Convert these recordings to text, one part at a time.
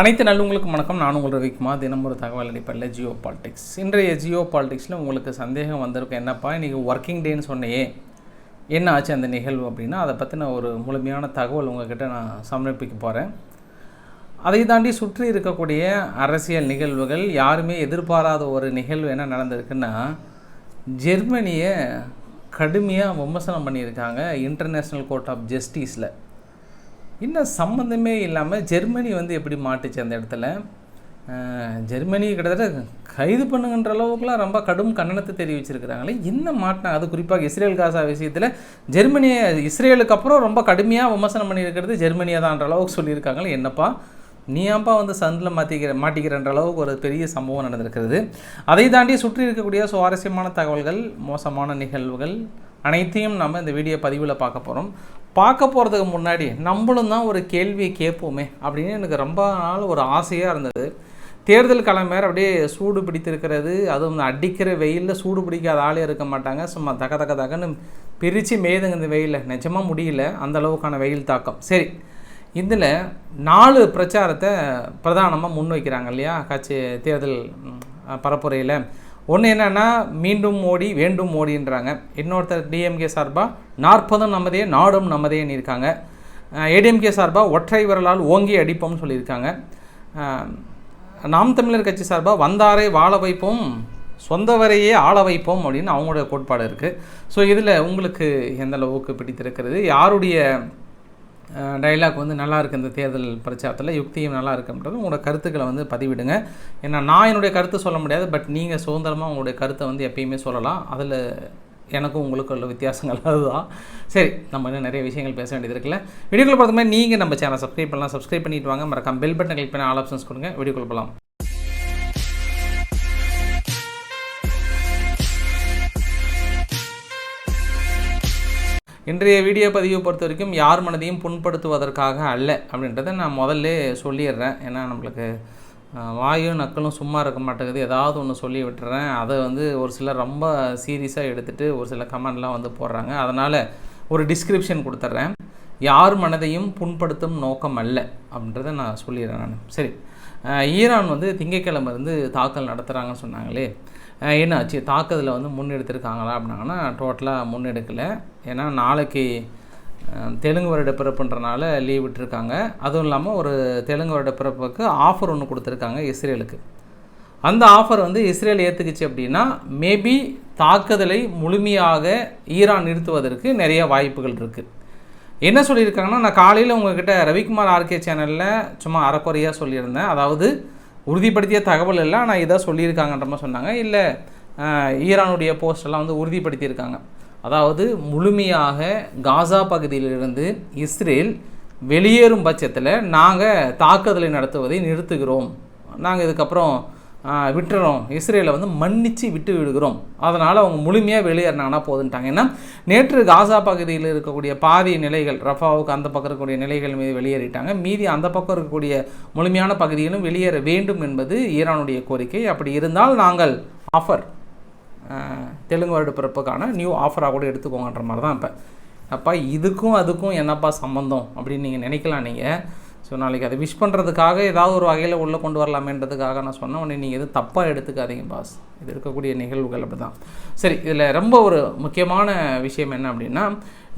அனைத்து நல்லவங்களுக்கும் வணக்கம். நான் உங்கள் ரவிக்குமார். தினம் ஒரு தகவல் அடிப்படையில் ஜியோ பாலிடிக்ஸ். இன்றைய ஜியோ பாலிடிக்ஸில் உங்களுக்கு சந்தேகம் வந்திருக்கும் என்னப்பா இன்றைக்கி ஒர்க்கிங் டேன்னு சொன்னையே. என்ன ஆச்சு அந்த நிகழ்வு அப்படின்னா அதை பற்றின ஒரு முழுமையான தகவல் உங்ககிட்ட நான் சமர்ப்பிக்க போகிறேன் அதை தாண்டி சுற்றி இருக்கக்கூடிய அரசியல் நிகழ்வுகள் யாருமே எதிர்பாராத ஒரு நிகழ்வு என்ன நடந்திருக்குன்னா ஜெர்மனியை கடுமையாக விமர்சனம் பண்ணியிருக்காங்க இன்டர்நேஷ்னல் கோர்ட் ஆஃப் ஜஸ்டிஸில் இன்னும் சம்மந்தமே இல்லாமல் ஜெர்மனி வந்து எப்படி மாட்டுச்சு அந்த இடத்துல? ஜெர்மனியை ஜெர்மனி கிட்டத்தட்ட கைது பண்ணுங்கன்ற அளவுக்குலாம் ரொம்ப கடும் கண்டனத்தை தெரிவிச்சிருக்கிறாங்களே. என்ன மாட்டினாங்க அது குறிப்பாக இஸ்ரேல் காசா விஷயத்தில் ஜெர்மனியை இஸ்ரேலுக்கு அப்புறம் ரொம்ப கடுமையாக விமர்சனம் பண்ணியிருக்கிறது ஜெர்மனியை தான்ற அளவுக்கு சொல்லியிருக்காங்களே. என்னப்பா? நீ ஏன்பா வந்து சந்தில் மாற்றிக்கிற மாட்டிக்கிறன்ற அளவுக்கு ஒரு பெரிய சம்பவம் நடந்திருக்கிறது. அதை தாண்டி சுற்றி இருக்கக்கூடிய சுவாரஸ்யமான தகவல்கள் மோசமான நிகழ்வுகள் அனைத்தையும் நம்ம இந்த வீடியோ பதிவில் பார்க்க போகிறோம் பார்க்க போகிறதுக்கு முன்னாடி நம்மளும் தான் ஒரு கேள்வியை கேட்போமே அப்படின்னு எனக்கு ரொம்ப நாள் ஒரு ஆசையாக இருந்தது. தேர்தல் களம் அப்படியே சூடு பிடித்திருக்கிறது அதுவும் அடிக்கிற வெயிலில் சூடு பிடிக்காத ஆளே இருக்க மாட்டாங்க. சும்மா தக தக்க தகன்னு பிரித்து மேதுங்க இந்த வெயிலில். நிஜமாக முடியல அந்த அளவுக்கான வெயில் தாக்கம். சரி இதில் நாலு பிரச்சாரத்தை பிரதானமாக முன்வைக்கிறாங்க இல்லையா? கட்சி தேர்தல் பரப்புரையில். ஒன்று என்னென்னா மீண்டும் மோடி வேண்டும் மோடின்றாங்க இன்னொருத்தர் டிஎம்கே சார்பாக நாற்பதும் நமதே நாடும் நமதேன்னு இருக்காங்க. ஏடிஎம்கே சார்பாக ஒற்றை விரலால் ஓங்கி அடிப்போம்னு சொல்லியிருக்காங்க. நாம் தமிழர் கட்சி சார்பாக வந்தாரை வாழ வைப்போம் சொந்தவரையே ஆள வைப்போம் அப்படின்னு அவங்களுடைய கோட்பாடு இருக்குது ஸோ இதில் உங்களுக்கு எந்த அளவுக்கு பிடித்திருக்கிறது? யாருடைய டைலாக் வந்து நல்லா இருக்குது இந்த தேர்தல் பிரச்சாரத்தில். யுக்தியும் நல்லா இருக்குன்றது உங்களோட கருத்துக்களை வந்து பதிவிடுங்க. ஏன்னா நான் என்னுடைய கருத்து சொல்ல முடியாது பட் நீங்கள் சுதந்திரமாக உங்களுடைய கருத்தை வந்து எப்பயுமே சொல்லலாம். அதில் எனக்கும் உங்களுக்கும் உள்ள வித்தியாசங்கள் அதுதான். சரி நம்ம இன்னும் நிறைய விஷயங்கள் பேச வேண்டியது இருக்குல்ல. வீடியோக்குள்ள பார்த்த மாதிரி நீங்கள் நம்ம சேனல் சப்ஸ்கிரைப் பண்ணலாம். சப்ஸ்கிரைப் பண்ணிட்டு வாங்க. மறக்காம பெல் பட்டன் கிளிக் பண்ணி ஆல் ஆப்ஷன்ஸ் கொடுங்க. வீடியோக்குள்ள போகலாம் இன்றைய வீடியோ பதிவை பொறுத்த வரைக்கும் யார் மனதையும் புண்படுத்துவதற்காக அல்ல அப்படின்றத நான் முதல்ல சொல்லிடுறேன். ஏன்னா நம்மளுக்கு வாயும் நக்கலும் சும்மா இருக்க மாட்டேங்குது. ஏதாவது ஒன்று சொல்லி விட்டுறேன். அதை வந்து ஒரு சிலர் ரொம்ப சீரியஸாக எடுத்துகிட்டு ஒரு சில கமெண்ட்லாம் வந்து போடுறாங்க. அதனால் ஒரு டிஸ்கிரிப்ஷன் கொடுத்துட்றேன். யார் மனதையும் புண்படுத்தும் நோக்கம் அல்ல அப்படின்றத நான் சொல்லிடுறேன் நான். சரி. ஈரான் வந்து திங்கட்கிழமை இருந்து தாக்கல் நடத்துகிறாங்கன்னு சொன்னாங்களே. என்னாச்சு? தாக்குதலில் வந்து முன்னெடுத்திருக்காங்களா அப்படின்னாங்கன்னா டோட்டலாக முன்னெடுக்கலை. ஏன்னா நாளைக்கு தெலுங்கு வருட பிறப்புன்றனால லீவ் விட்டுருக்காங்க. அதுவும் இல்லாமல் ஒரு தெலுங்கு வருட பிறப்புக்கு ஆஃபர் ஒன்று கொடுத்துருக்காங்க இஸ்ரேலுக்கு. அந்த ஆஃபர் வந்து இஸ்ரேல் ஏற்றுக்குச்சு அப்படின்னா மேபி தாக்குதலை முழுமையாக ஈரான் நிறுத்துவதற்கு நிறைய வாய்ப்புகள் இருக்குது என்ன சொல்லியிருக்காங்கன்னா நான் காலையில் உங்ககிட்ட ரவிக்குமார் ஆர்கே சேனலில் சும்மா அறக்குறையாக சொல்லியிருந்தேன். அதாவது உறுதிப்படுத்திய தகவல் எல்லாம் நான் இதாக சொல்லியிருக்காங்கன்ற மாதிரி சொன்னாங்க. இல்லை ஈரானுடைய போஸ்டெல்லாம் வந்து உறுதிப்படுத்தியிருக்காங்க. அதாவது முழுமையாக காசா பகுதியிலிருந்து இஸ்ரேல் வெளியேறும் பட்சத்தில் நாங்கள் தாக்குதலை நடத்துவதை நிறுத்துகிறோம். நாங்கள் இதுக்கப்புறம் விட்டுறோம். இஸ்ரேலை வந்து மன்னிச்சு விட்டு விடுகிறோம். அதனால் அவங்க முழுமையாக வெளியேறினாங்கன்னா போதுன்ட்டாங்க. ஏன்னா நேற்று காசா பகுதியில் இருக்கக்கூடிய பாதி நிலைகள் ரஃபாவுக்கு அந்த பக்கம் இருக்கக்கூடிய நிலைகள் மீது வெளியேறிட்டாங்க. மீதி அந்த பக்கம் இருக்கக்கூடிய முழுமையான பகுதியிலும் வெளியேற வேண்டும் என்பது ஈரானுடைய கோரிக்கை. அப்படி இருந்தால் நாங்கள் ஆஃபர் தெலுங்கு வருட பிறப்புக்கான நியூ ஆஃபராக கூட எடுத்துக்கோங்கன்ற மாதிரி தான் இப்போ. அப்பா இதுக்கும் அதுக்கும் என்னப்பா சம்மந்தம் அப்படின்னு நீங்கள் நினைக்கலாம் நீங்கள் ஸோ நாளைக்கு அதை விஷ் பண்ணுறதுக்காக ஏதாவது ஒரு வகையில் உள்ளே கொண்டு வரலாமேன்றதுக்காக நான் சொன்ன உடனே நீங்கள் எதுவும் தப்பாக எடுத்துக்காதீங்க பாஸ் இது இருக்கக்கூடிய நிகழ்வுகள் அப்படி தான் சரி இதில் ரொம்ப ஒரு முக்கியமான விஷயம் என்ன அப்படின்னா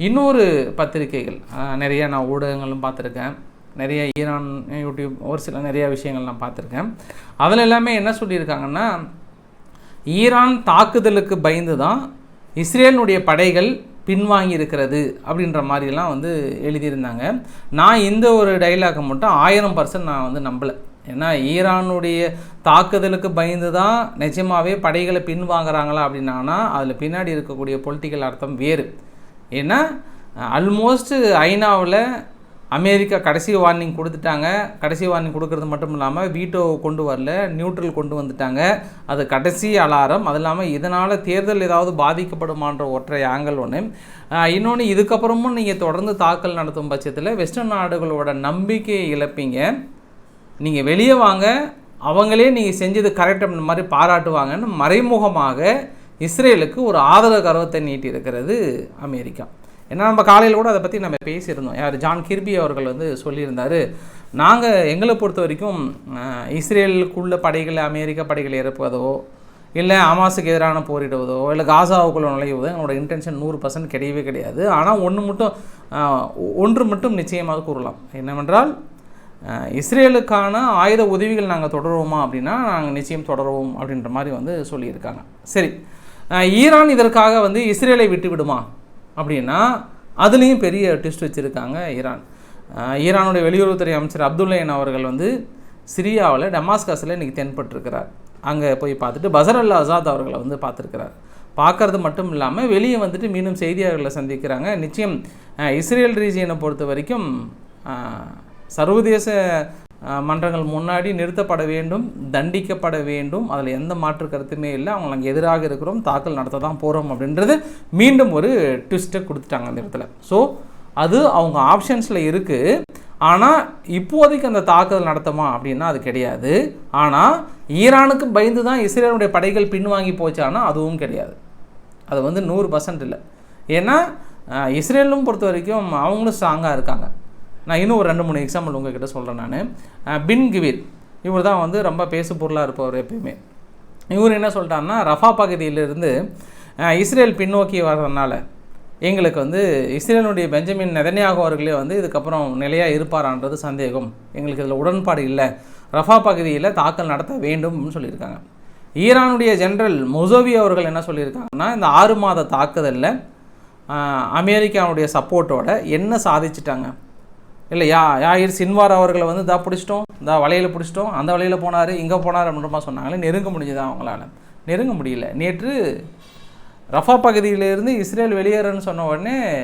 இன்னொரு பத்திரிகைகள். நிறைய நான் ஊடகங்களும் பார்த்துருக்கேன். நிறைய ஈரான் யூடியூப் ஒரு சில நிறைய விஷயங்கள் நான் பார்த்துருக்கேன். அதில் எல்லாமே என்ன சொல்லியிருக்காங்கன்னா ஈரான் தாக்குதலுக்கு பயந்து தான் இஸ்ரேலினுடைய படைகள் பின்வாங்கி இருக்கிறது அப்படின்ற மாதிரிலாம் வந்து எழுதியிருந்தாங்க. நான் இந்த ஒரு டைலாகை மட்டும் ஆயிரம் பர்சன்ட் நான் வந்து நம்பலை. ஏன்னா ஈரானுடைய தாக்குதலுக்கு பயந்து தான் நிஜமாகவே படைகளை பின்வாங்குறாங்களா அப்படின்னாங்கன்னா அதில் பின்னாடி இருக்கக்கூடிய பொலிட்டிக்கல் அர்த்தம் வேறு. ஏன்னா ஆல்மோஸ்ட் ஐநாவில் அமெரிக்கா கடைசி வார்னிங் கொடுத்துட்டாங்க. கடைசி வார்னிங் கொடுக்கறது மட்டும் இல்லாமல் வீட்டோ கொண்டு வரல நியூட்ரல் கொண்டு வந்துட்டாங்க. அது கடைசி அலாரம். அது இல்லாமல் இதனால் தேர்தல் ஏதாவது பாதிக்கப்படுமான்ற ஒற்றை ஆங்கிள் ஒன்று இன்னொன்று இதுக்கப்புறமும் நீங்கள் தொடர்ந்து தாக்கல் நடத்தும் பட்சத்தில் வெஸ்டர்ன் நாடுகளோட நம்பிக்கையை இழப்பீங்க. நீங்கள் வெளியே வாங்க. அவங்களே நீங்கள் செஞ்சது கரெக்ட் அப்படின்ற மாதிரி பாராட்டுவாங்கன்னு மறைமுகமாக இஸ்ரேலுக்கு ஒரு ஆதரவு கர்வத்தை நீட்டியிருக்கிறது அமெரிக்கா. ஏன்னா நம்ம காலையில் கூட அதை பற்றி நம்ம பேசியிருந்தோம். யார்? ஜான் கிர்பி அவர்கள் வந்து சொல்லியிருந்தார் நாங்கள் எங்களை பொறுத்த வரைக்கும் இஸ்ரேலுக்குள்ள படைகளை அமெரிக்க படைகளை இறப்பதோ இல்லை அமாசுக்கு எதிரான போரிடுவதோ இல்லை காசாவுக்குள்ள நுழைவதோ என்னோடய இன்டென்ஷன் நூறு பர்சன்ட் கிடையவே கிடையாது. ஆனால் ஒன்று மட்டும் ஒன்று மட்டும் நிச்சயமாக கூறலாம். என்னவென்றால் இஸ்ரேலுக்கான ஆயுத உதவிகள் நாங்கள் தொடருவோமா அப்படின்னா நாங்கள் நிச்சயம் தொடருவோம் அப்படின்ற மாதிரி வந்து சொல்லியிருக்காங்க. சரி. ஈரான் இதற்காக வந்து இஸ்ரேலை விட்டு விடுமா அப்படின்னா அதுலேயும் பெரிய ட்விஸ்ட் வச்சுருக்காங்க ஈரான். ஈரானுடைய வெளியுறவுத்துறை அமைச்சர் அப்துல்லையன் அவர்கள் வந்து சிரியாவில் டமாஸ்கஸில் இன்றைக்கி தென்பட்டிருக்கிறார். அங்கே போய் பார்த்துட்டு பசர் அல் ஆசாத் அவர்களை வந்து பார்த்துருக்கிறார். பார்க்கறது மட்டும் இல்லாமல் வெளியே வந்துட்டு மீண்டும் செய்தியாளர்களை சந்திக்கிறாங்க. நிச்சயம் இஸ்ரேல் ரீஜியனை பொறுத்த வரைக்கும் சர்வதேச மன்றங்கள் முன்னாடி நிறுத்தப்பட வேண்டும் தண்டிக்கப்பட வேண்டும். அதில் எந்த மாற்று கருத்துமே இல்லை. அவங்க நாங்கள் எதிராக இருக்கிறோம். தாக்கல் நடத்த தான் போகிறோம் அப்படின்றது மீண்டும் ஒரு ட்விஸ்ட்டை கொடுத்துட்டாங்க அந்த இடத்துல. ஸோ அது அவங்க ஆப்ஷன்ஸில் இருக்குது ஆனால் இப்போதைக்கு அந்த தாக்குதல் நடத்துமா அப்படின்னா அது கிடையாது. ஆனால் ஈரானுக்கு பயந்து தான் இஸ்ரேலுடைய படைகள் பின்வாங்கி போச்சானா அதுவும் கிடையாது. அது வந்து நூறு பர்சன்ட் இல்லை. ஏன்னா இஸ்ரேலும் பொறுத்த வரைக்கும் அவங்களும் ஸ்ட்ராங்காக இருக்காங்க. நான் இன்னும் ஒரு ரெண்டு மூணு எக்ஸாம்பிள் உங்ககிட்ட சொல்கிறேன் நான். பின் கிவிர். இவர் தான் வந்து ரொம்ப பேசு பொருளாக இருப்பவர் எப்பயுமே. இவர் என்ன சொல்லிட்டாருன்னா ரஃபா பகுதியிலிருந்து இஸ்ரேல் பின்னோக்கி வர்றதுனால எங்களுக்கு வந்து இஸ்ரேலுடைய பெஞ்சமின் நெதன்யாகு அவர்களே வந்து இதுக்கப்புறம் நிலையாக இருப்பாரான்றது சந்தேகம். எங்களுக்கு இதில் உடன்பாடு இல்லை. ரஃபா பகுதியில் தாக்கல் நடத்த வேண்டும்னு சொல்லியிருக்காங்க. ஈரானுடைய ஜெனரல் மொசோவி அவர்கள் என்ன சொல்லியிருக்காங்கன்னா இந்த ஆறு மாத தாக்குதலில் அமெரிக்காவுடைய சப்போர்ட்டோட என்ன சாதிச்சிட்டாங்க? இல்லை யா யாயிர் சின்வார் அவர்களை வந்து இதா பிடிச்சிட்டோம் இந்த வலையில் பிடிச்சிட்டோம் அந்த வலையில் போனார் இங்கே போனார் அப்படின்றமா சொன்னாங்களே நெருங்க முடிஞ்சது அவங்களால? நெருங்க முடியல. நேற்று ரஃபா பகுதியிலிருந்து இஸ்ரேல் வெளியேறன்னு சொன்ன உடனே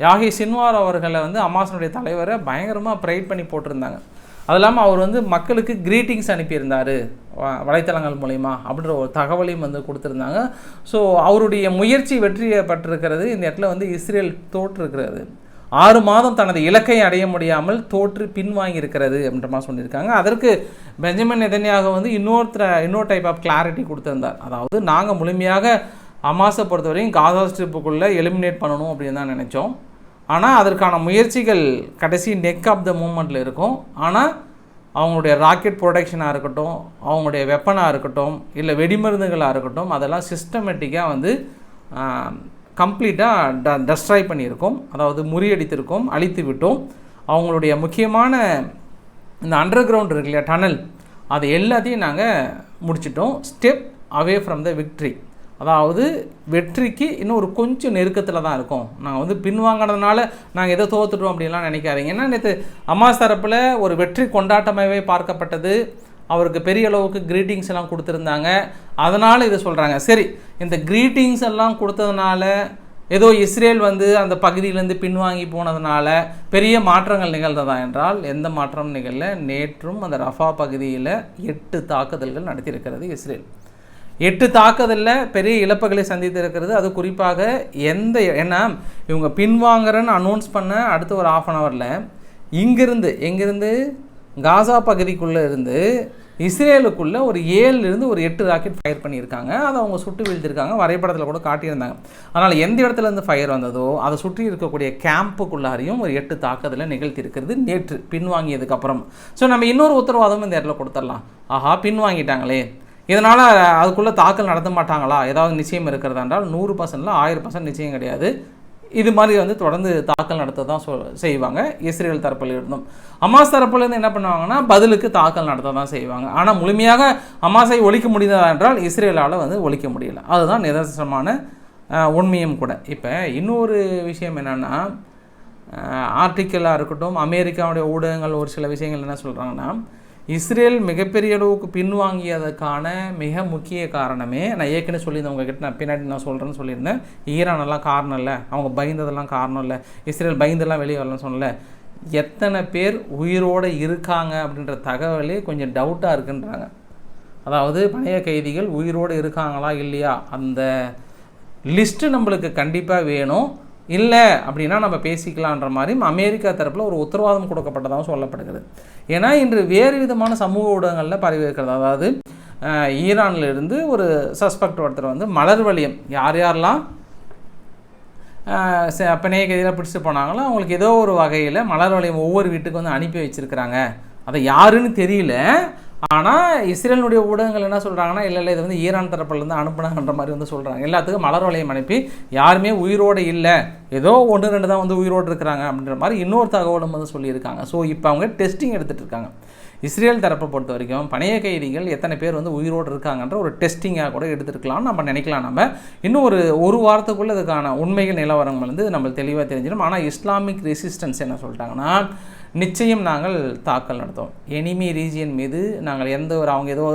யாகி சின்வார் அவர்களை வந்து அமாசனுடைய தலைவரை பயங்கரமாக ப்ரைட் பண்ணி போட்டிருந்தாங்க. அது இல்லாமல் அவர் வந்து மக்களுக்கு க்ரீட்டிங்ஸ் அனுப்பியிருந்தார் வ- வலைத்தளங்கள் மூலிமா அப்படின்ற ஒரு தகவலையும் வந்து கொடுத்துருந்தாங்க. ஸோ அவருடைய முயற்சி வெற்றியப்பட்டிருக்கிறது இந்த இடத்துல வந்து இஸ்ரேல் தோற்றிருக்கிறது. ஆறு மாதம் தனது இலக்கை அடைய முடியாமல் தோற்று பின்வாங்கி இருக்கிறது அப்படின்ற மாதிரி சொல்லியிருக்காங்க. அதற்கு பெஞ்சமின் எதனையாக வந்து இன்னொருத்தர இன்னொரு டைப் ஆஃப் கிளாரிட்டி கொடுத்துருந்தார். அதாவது நாங்கள் முழுமையாக அமாசை பொறுத்தவரையும் காசா ஸ்ட்ரிப்புக்குள்ளே எலிமினேட் பண்ணணும் அப்படின்னு தான் நினச்சோம். ஆனால் அதற்கான முயற்சிகள் கடைசி நெக் ஆஃப் த மூமெண்ட்டில் இருக்கும். ஆனால் அவங்களுடைய ராக்கெட் ப்ரொடக்ஷனாக இருக்கட்டும் அவங்களுடைய வெப்பனாக இருக்கட்டும் இல்லை வெடிமருந்துகளாக இருக்கட்டும் அதெல்லாம் சிஸ்டமேட்டிக்காக வந்து கம்ப்ளீட்டாக ட டஸ்ட்ராய் பண்ணியிருக்கோம். அதாவது முறியடித்திருக்கோம் அழித்து விட்டோம் அவங்களுடைய முக்கியமான இந்த அண்டர் கிரவுண்ட் இருக்கு இல்லையா டனல் அது எல்லாத்தையும் நாங்கள் முடிச்சிட்டோம். Step away from the victory அதாவது வெற்றிக்கு இன்னும் ஒரு கொஞ்சம் நெருக்கத்தில் தான் இருக்கும். நாங்கள் வந்து பின்வாங்கினதுனால நாங்கள் எதை தோத்துட்டோம் அப்படின்லாம் நினைக்காதீங்க. ஏன்னா நேற்று அம்மா தரப்பில் ஒரு வெற்றி கொண்டாட்டமாகவே பார்க்கப்பட்டது. அவருக்கு பெரிய அளவுக்கு க்ரீட்டிங்ஸ் எல்லாம் கொடுத்துருந்தாங்க. அதனால் இதை சொல்கிறாங்க சரி இந்த க்ரீட்டிங்ஸ் எல்லாம் கொடுத்ததுனால ஏதோ இஸ்ரேல் வந்து அந்த பகுதியிலேருந்து பின்வாங்கி போனதுனால பெரிய மாற்றங்கள் நிகழ்ந்ததா என்றால் எந்த மாற்றமும் நிகழல. நேற்றும் அந்த ரஃபா பகுதியில் எட்டு தாக்குதல்கள் நடத்தியிருக்கிறது இஸ்ரேல். எட்டு தாக்குதலில் பெரிய இழப்புகளை சந்தித்திருக்கிறது. அது குறிப்பாக எந்த ஏன்னா இவங்க பின்வாங்குறன்னு அனௌன்ஸ் பண்ண அடுத்த ஒரு ஆஃப் அன் ஹவரில் இங்கிருந்து எங்கிருந்து? காசா பகுதிக்குள்ளே இருந்து இஸ்ரேலுக்குள்ளே ஒரு ஏழுலேருந்து ஒரு எட்டு ராக்கெட் ஃபயர் பண்ணியிருக்காங்க. அதை அவங்க சுட்டு வீழ்த்திருக்காங்க. வரைபடத்தில் கூட காட்டியிருந்தாங்க. அதனால் எந்த இடத்துலேருந்து ஃபயர் வந்ததோ அதை சுற்றி இருக்கக்கூடிய கேம்புக்குள்ளாரையும் ஒரு எட்டு தாக்குதலை நிகழ்த்தியிருக்கிறது நேற்று பின்வாங்கியதுக்கப்புறம் ஸோ நம்ம இன்னொரு உத்தரவாதமும் இந்த இடத்துல கொடுத்துடலாம் ஆஹா பின்வாங்கிட்டாங்களே. இதனால் அதுக்குள்ளே தாக்கல் நடத்த மாட்டாங்களா? ஏதாவது நிச்சயம் இருக்கிறதா என்றால் நூறு பர்சன்டில் ஆயிரம் பர்சன்ட் நிச்சயம் கிடையாது. இது மாதிரி வந்து தொடர்ந்து தாக்கல் நடத்த தான் சொல் செய்வாங்க. இஸ்ரேல் தரப்பில் இருந்தும் அமாஸ் தரப்புலேருந்து என்ன பண்ணுவாங்கன்னா பதிலுக்கு தாக்கல் நடத்த தான் செய்வாங்க. ஆனால் முழுமையாக அமாஸை ஒழிக்க முடிந்ததா என்றால் இஸ்ரேலால் வந்து ஒழிக்க முடியல. அதுதான் நிதர்சனமான உண்மையும் கூட. இப்போ இன்னொரு விஷயம் என்னென்னா ஆர்டிக்கலாக இருக்கட்டும் அமெரிக்காவுடைய ஊடகங்கள் ஒரு சில விஷயங்கள் என்ன சொல்கிறாங்கன்னா இஸ்ரேல் மிகப்பெரிய அளவுக்கு பின்வாங்கியதற்கான மிக முக்கிய காரணமே நான் ஏற்கனவே சொல்லியிருந்தேன் உங்ககிட்ட நான் பின்னாடி நான் சொல்கிறேன்னு சொல்லியிருந்தேன். ஈரான் எல்லாம் காரணம் இல்லை. அவங்க பயந்ததெல்லாம் காரணம் இல்லை. இஸ்ரேல் பயந்தெல்லாம் வெளியே வரலன்னு சொல்லலை எத்தனை பேர் உயிரோடு இருக்காங்க அப்படின்ற தகவலே கொஞ்சம் டவுட்டாக இருக்குன்றாங்க. அதாவது பழைய கைதிகள் உயிரோடு இருக்காங்களா இல்லையா? அந்த லிஸ்ட்டு நம்மளுக்கு கண்டிப்பாக வேணும். இல்லை அப்படின்னா நம்ம பேசிக்கலான்ற மாதிரி அமெரிக்கா தரப்பில் ஒரு உத்தரவாதம் கொடுக்கப்பட்டதாகவும் சொல்லப்படுகிறது. ஏன்னா இன்று வேறு விதமான சமூக ஊடகங்களில் பரவி இருக்கிறது. அதாவது அஹ், இருந்து ஒரு சஸ்பெக்ட் ஒருத்தர் வந்து மலர் வலியம். யார் யாரெல்லாம் பிணைய கைதியில் பிடிச்சிட்டு போனாங்களோ அவங்களுக்கு ஏதோ ஒரு வகையில் மலர் வளையம் ஒவ்வொரு வீட்டுக்கு வந்து அனுப்பி வச்சுருக்கிறாங்க. அதை யாருன்னு தெரியல. ஆனால் இஸ்ரேலுடைய ஊடகங்கள் என்ன சொல்கிறாங்கன்னா இல்லை இல்லை இது வந்து ஈரான் தரப்புலேருந்து அனுப்புனாங்கன்ற மாதிரி வந்து சொல்கிறாங்க எல்லாத்துக்கும் மலர் வளையம் அனுப்பி யாருமே உயிரோடு இல்லை ஏதோ ஒன்று ரெண்டு தான் வந்து உயிரோடு இருக்கிறாங்க அப்படின்ற மாதிரி இன்னொரு தகவலும் வந்து சொல்லியிருக்காங்க. ஸோ இப்போ அவங்க டெஸ்டிங் எடுத்துகிட்டு இருக்காங்க. இஸ்ரேல் தரப்பை பொறுத்த வரைக்கும் பணைய கைதிகள் எத்தனை பேர் வந்து உயிரோடு இருக்காங்கன்ற ஒரு டெஸ்டிங்காக கூட எடுத்துருக்கலாம் நம்ம நினைக்கலாம். நம்ம இன்னும் ஒரு ஒரு வாரத்துக்குள்ளே இதுக்கான உண்மைகள் நிலவரங்கள் வந்து நம்ம தெளிவாக தெரிஞ்சிடும். ஆனால் இஸ்லாமிக் ரெசிஸ்டன்ஸ் என்ன சொல்லிட்டாங்கன்னா நிச்சயம் நாங்கள் தாக்கல் நடத்துவோம். எனிமி ரீஜியன் மீது நாங்கள் எந்த ஒரு அவங்க ஏதோ